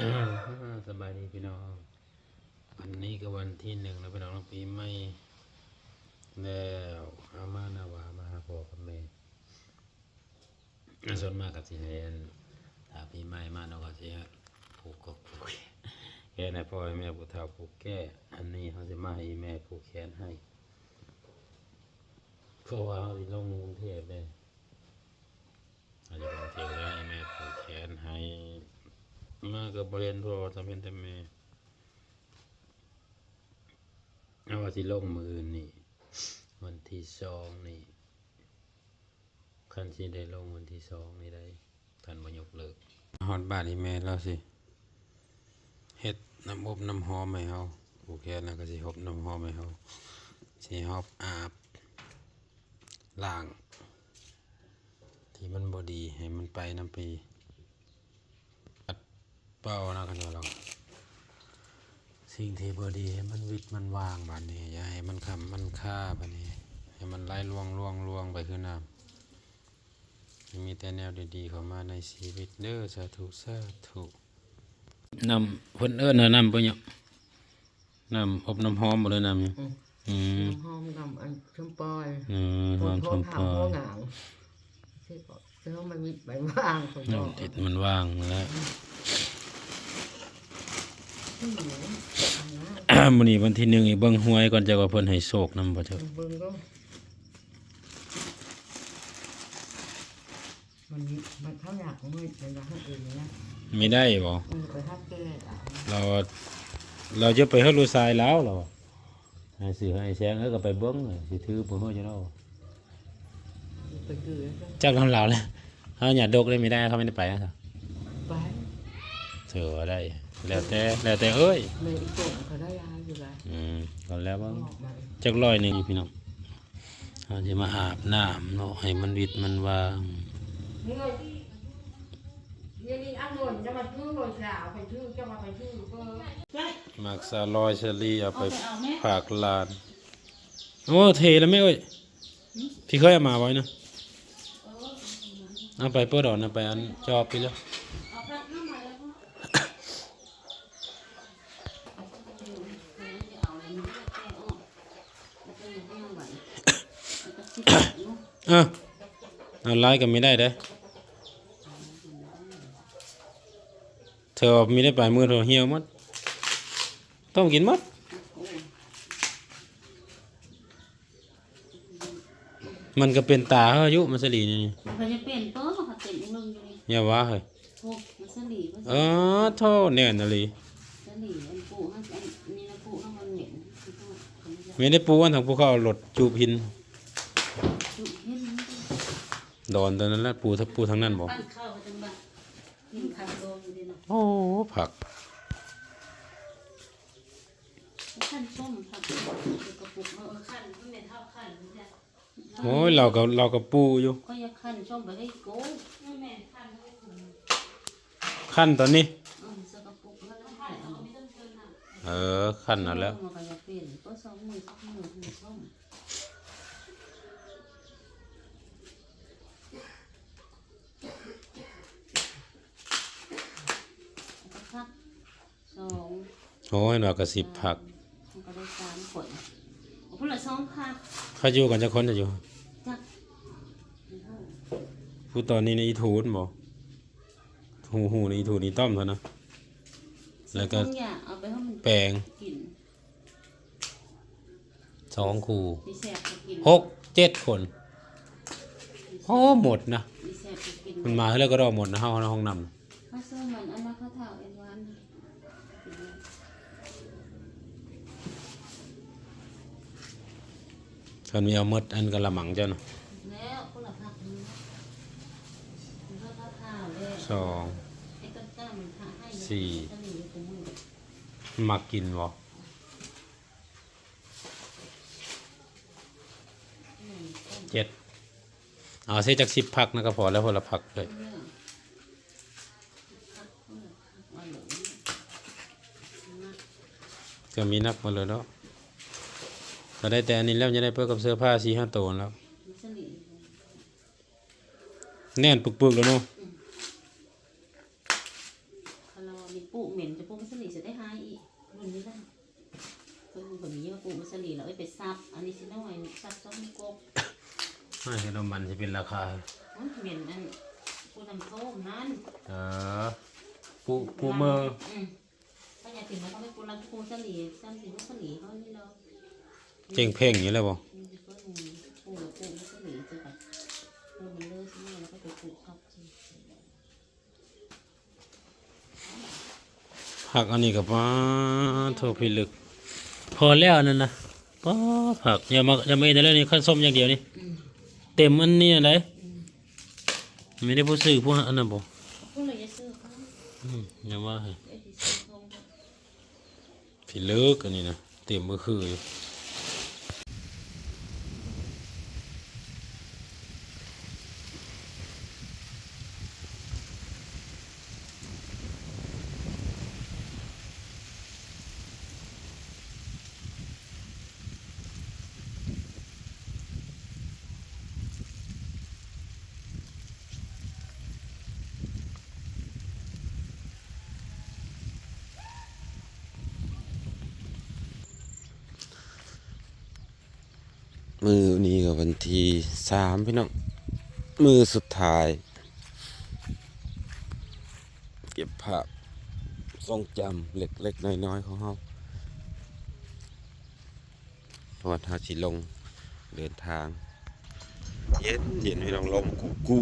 สบายดีพี่น้องวันนี้ก็วันที่หนึ่งแล้วพี่น้องปีใหม่แล้วอามานาวามาหาพ่อกับแม่ส่วนมากกับสิให้อันถ้าปีใหม่มาเนาะก็สิผูกกบผูกแขนแค่ให้พ่อให้แม่ผูกเท้าผูกแก้อันนี้เขาจะมาให้แม่ผูกแขนให้เพราะว่าเขาลงกรุงเทพเลยเขาจะลงกรุงเทพแล้วให้แม่ผูกแขนให้ มากับบริเวณพ่อจำเป็นแต่แม่เอาว่าสิลงมือนี่ วันที่สองนี่คันสิได้ลงวันที่สองนี่ได้ท่านบยกเลิกฮอดบานอีแม่แล้วสิเฮ็ดน้ำอบน้ำหอมให้เฮาผูกแขนแล้วก็สิหอบน้ำหอมให้เฮาสิหอบอาบล้าง ที่มันบ่ดีให้มันไปน้ำปี เป้านะกันว่าเราสิ่งที่บดีให้มันวิดมันวางบานนี้ อย่าให้มันคำมันค่าบานนี้ ให้มันไหลล่วงล่วงล่วงไปคือน้ำให้มีแต่แนวดีๆเข้ามาในชีวิตเด้อสาธุสาธุนำเพิ่นเอิ้นน่ะนำเพิ่นเนี่ยนำอบน้ำหอมบ่เลยนำเนี่ยอืมหอมดำอันชมปอยเออหอมชมพอโพหงางที่ก็เจ้ามันมีใบว่างผมบน้อกติดมันว่างแล้ว มื้อนี้วันที่หนึ่งอีกเบิ่งหวยก่อนจะว่าเพิ่นให้โชคนำบ่เจ้าเบิ่งก็มันมันเท่าอยากของมันเป็นรักอื่นนะไม่ได้บ่มันไปทักแก้เอาเรา เราจะไปเฮาลูซายแล้วเราให้ซื้อให้แซงแล้วก็ไปเบิ้งเลยสิถือบ่ฮู้จะเนาะไปคือแล้วจักทำเราแล้วเฮาอย่าดกเลยไม่ได้เขาไม่ได้ไปนะครับไปเถือว่าได้ แล้วแต่แล้วแต่เอ้ยเมย์อีกโกงเขาได้ยาอยู่แล้วอืมก็แล้วว่าออกมาจักร้อยหนึงพี่น้องเฮาจะมาอาบน้ำเนาะให้มันวิดมันวางนี่ไงที่นี่นี่อันนนจะมาชื่อคนสาวไปชื่อจะมาไปชื่อเบอร์มักซาลอยเชอรี่เอาไปฝากหลานโอ้เทแล้วแม่เอ้ยพี่เคยเอามาไว้นะเอาไปเปิดดอกนะไปอันจอบไปแล้ว เออเอาไล่กันไม่ได้เด้อเธอมีได้ปลายมือเธอเหี่ยวหมัดต้องกินหมัดมันก็เป็นตาเขาอายุมันสลีนี่เขาจะเปลี่ยนโต๊ะเขาเต็มอีกนึงอยู่นี่อย่าว่าเฮ้ยโอ้มันสลีมันเออโทษเนี่ยนาลีสลีอันปูให้อันนี้นะปูให้มันเหม็นคือต้องเขาไม่ได้ไม่ได้ปูอันทางภูเขาเอารถจูบหินจุดเห็นมัน ดอนตอนนั้นแหละปูทับปูทางนั้นบอกปั้นข้าวไปจังบ้านยิ่งขันโดนอยู่ดีเนาะโอ้ผักขั้นส้มผักกระปุกเออขั้นไม่เป็นเท่าขั้นนี่จ้ะโอ้ยเรากับเรากับปูอยู่ก็อยากขั้นส้มไปให้โก้ไม่แม่ขั้นไม่ถุงขั้นตอนนี้อืมสกปรกแล้วขั้นเอาไม่ต้องเชิญนะเออขั้นเอาแล้วมันก็จะเปลี่ยนก็สองมือสองมือหัวส้มพักส องโอ้ยเรากระสิบผักมันก็ได้สามคนโอ้พวกเราสองพักเขาอยู่กันจะคนจะอยู่จักผู้ตอนนี้ในอีทูนบอกหูหูในอีทูนอีต้อมเท่านะแล้วก็ทุอย่างเอาไปให้มันแปลงกินสองคู่ดีแสบจะกินหกเจ็ดคนโอ้หมดนะดีแสบจะกินมันมาแล้วก็รอหมดนะห้องห้องนำ ข้าวส้มมันอันนั้นข้าวเท้าเอ็นวันกินเลย คันมีเอาหมดอันกระมังเจ้านะแล้วคนละพักนึงมันก็ข้าวเลยสองไอ้ต้นต้นมันทาให้สี่มือมักกินบ่เจ็ดเอาเสียจากสิบพักนะก็พอแล้วพอละพักเลยเรื่องพักคนละพักเลือก็มีนักมาเลยเนาะ ก็ได้แต่อันนี้แล้วจะได้เพื่อกับเสื้อผ้าสี่ห้าตัวแล้วมันสลีแน่นปึกๆแล้วเนาะคารามีสิปลูกเหม็นจะปลูกมัสลีจะได้หายอีกรุ่นนี้ได้คนแบบนี้ว่าปลูกมัสลีแล้วเอ้ยไปซับอันนี้สิน้อยซับซ้อมกบไม่ขนมมันจะเป็นราคามันเหม็นนั่นผู้นำโทษนั่นเออผู้ผู้เมืองอืมถ้าอยากถึงแล้วก็ไม่ปลูกรังปลูกมัสลีซ้ำสิมัสลีเขานี่เรา เจ๋งเพ่งอยู่แล้วบ่อืมก็ปลูกปลูกปลูกมัสลีจะแล้วก็ไปปลูกครับผักอันนี้กับป้าโทพิลึก พอแล้วนั่นนะป้าผักอย่ามาอย่ามาแต่แล้วนี่ข้าวส้มอย่างเดียวนี่เต็มอันนี้อะไรไม่ได้ผู้ซื้อผู้อันนั้นบ่พวกอเขาอืมอย่าว่าให้เอ้ยที่ซื้อเขาพิลึกอันนี้นะเต็มมือคืออยู่ มือนี้กับวันที่สามพี่น้อง มือสุดท้าย เก็บภาพทรงจำเล็กๆน้อยๆของเราเพราะว่าถ้าสิลงเดินทาง เย็นเย็นพี่น้องลมกูกู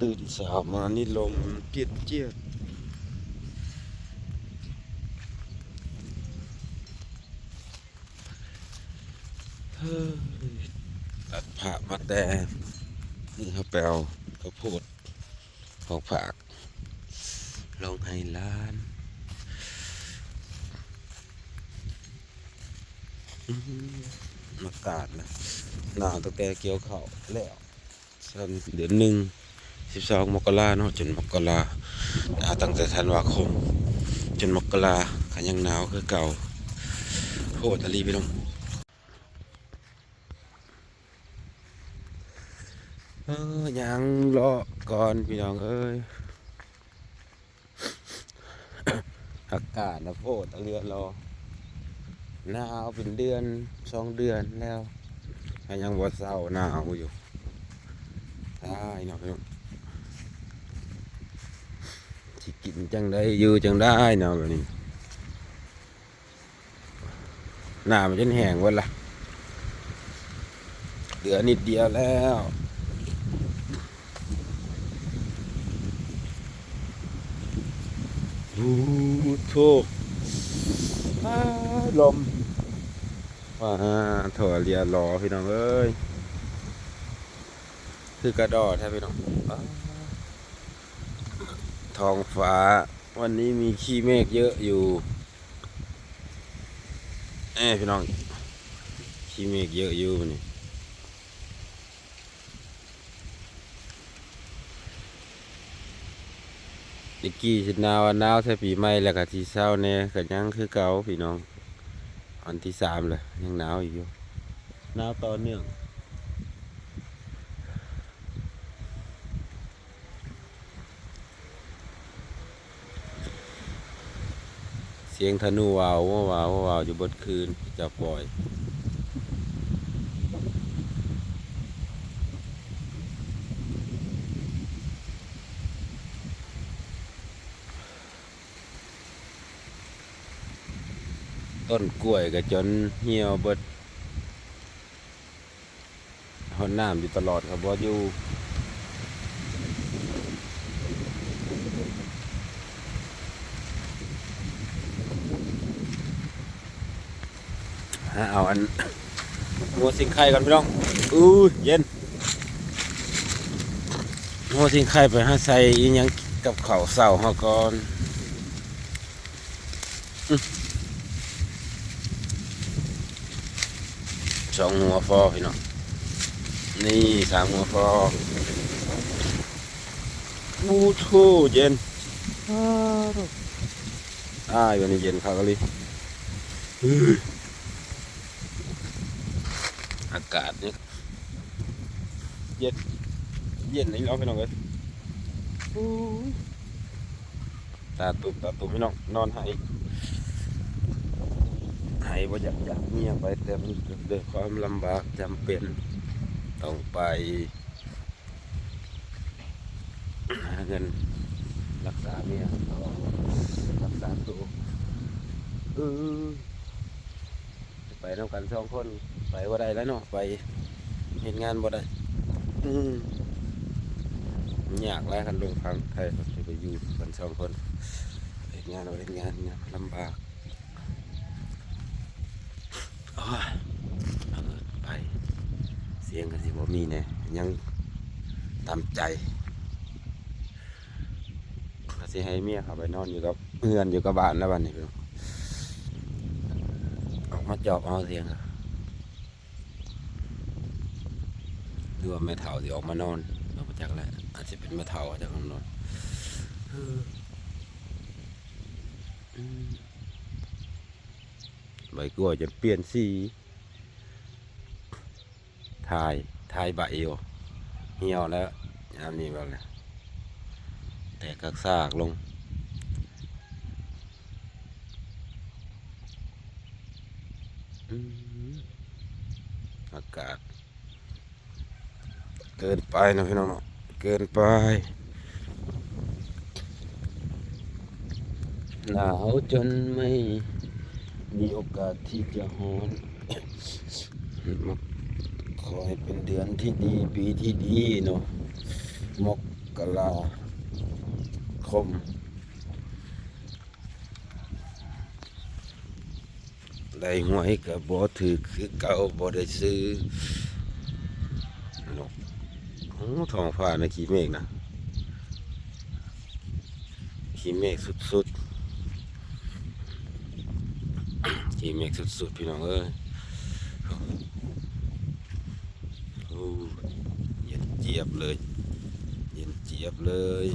ตื่นสาวมานี่ลมเจียดเจียดเฮ้ย ตัดผ้ามาแต่นี่เขาแปลวเขาพูดของฝากลงให้ล้านอื้อากาศนะหนาวตั้งแต่เกี่ยวเขาวแล้วสันเดือนหนึ่งสิบสองมกราเนาะจนมกราอ่าตั้งแต่ธันวาคม จนมกราขันยังหนาวคือเก่าโหดอลีพี่น้อง เออยังรอก่อนพี่น้องเอ้ยอากาศนะโพดเรือรอหนาวเป็นเดือนสองเดือนแล้วยังบ่เศร้าหนาวอยู่ได้เนาะพี่น้องสิกินจังได้อยู่จังได้เนาะแบบนี้หน้ามันจนแห้งหมดละเหลือนิดเดียวแล้ว โถอ้าลมว้าถั่วเรียรอพี่น้องเอ้ยคือกระดอแท้พี่น้องอทองฟ้า วันนี้มีขี้เมฆเยอะอยู่เอ้พี่น้องขี้เมฆเยอะอยู่วันนี้ ดิกกี้สิหนาวอะหนาวใส่ปีใหม่แล้วก็ที่เศร้าแน่ก็ยังคือเก่าพี่น้องวันที่สามเลยยังหนาวอีกอยู่หนาวต่อเนื่องเสียงธนูวาวว่าวาวว่าวอยู่บนคืนจะปล่อย ต้นกล้วยก็จนเหี่ยวเบิดหอนน้ำอยู่ตลอดครับบ่อยู่หาเอาอันหัวสิงไข่ก่อนพี่น้องอู้เย็นหัวสิงไข่ไปห้าใส่ยังกับเข้าเสาเฮาก่อน องหัวฟอพี่น้องนี่สามหัวฟอมูทูเย็นอ้ายวันนี้เย็นครับกะลิอื้ออากาศนี่เย็นเย็นนี่เราะพี่น้องเอ้ยอู้ตาตุบตาตุบพี่น้องนอนให้ให้ บ่อยากอยากเมียไปแต่มันด้วยความลำบากจำเป็นต้องไปหาเงินรักษาเมียรักษาตัวเออไปน้ำกันสองคนไปว่าได้แล้วเนาะไปเห็นงานบ่ได้อืมยากแล้วคันลงพังไทยเขาจะไปอยู่กันสองคนเห็นงานเอาเห็นงานลำบากโอ้ยเอาเอิ้น ไป เสียงก็สิบ่มีแน่ยังตามใจก็สิให้เมียเขาไปนอนอยู่กับเพื่อนอยู่กับบ้านแล้วบ้านนี้พี่น้ออกมาจอบเอาเสียงอะหรือว่าแม่เฒ่าสิออกมานอนเราปจักแล้วอาจจะเป็นแม่เฒ่าจากนอนอออืม ใบกล้วยจะเปลี่ยนสีถ่ายถ่ายใบอยู่เหี่ยวแล้วยามนี้แบบนี้แต่กักซากลงอากาศ เกินไปนะพี่น้องเกินไปหนาวจนไม่ มีโอกาสที่จะหอนมาขอให้เป็นเดือนที่ดีปีที่ดีเนาะมกราคมได้หวยกับบ่ถือคือเก่าบ่ได้ซื้อนกโอ้ทองฟ้าในะขี้เมฆนะขี้เมฆสุดๆ ขี้เมฆสุดๆพี่น้องเอ้ยเย็นเจี๊ยบเลย เย็นเจี๊ยบเลย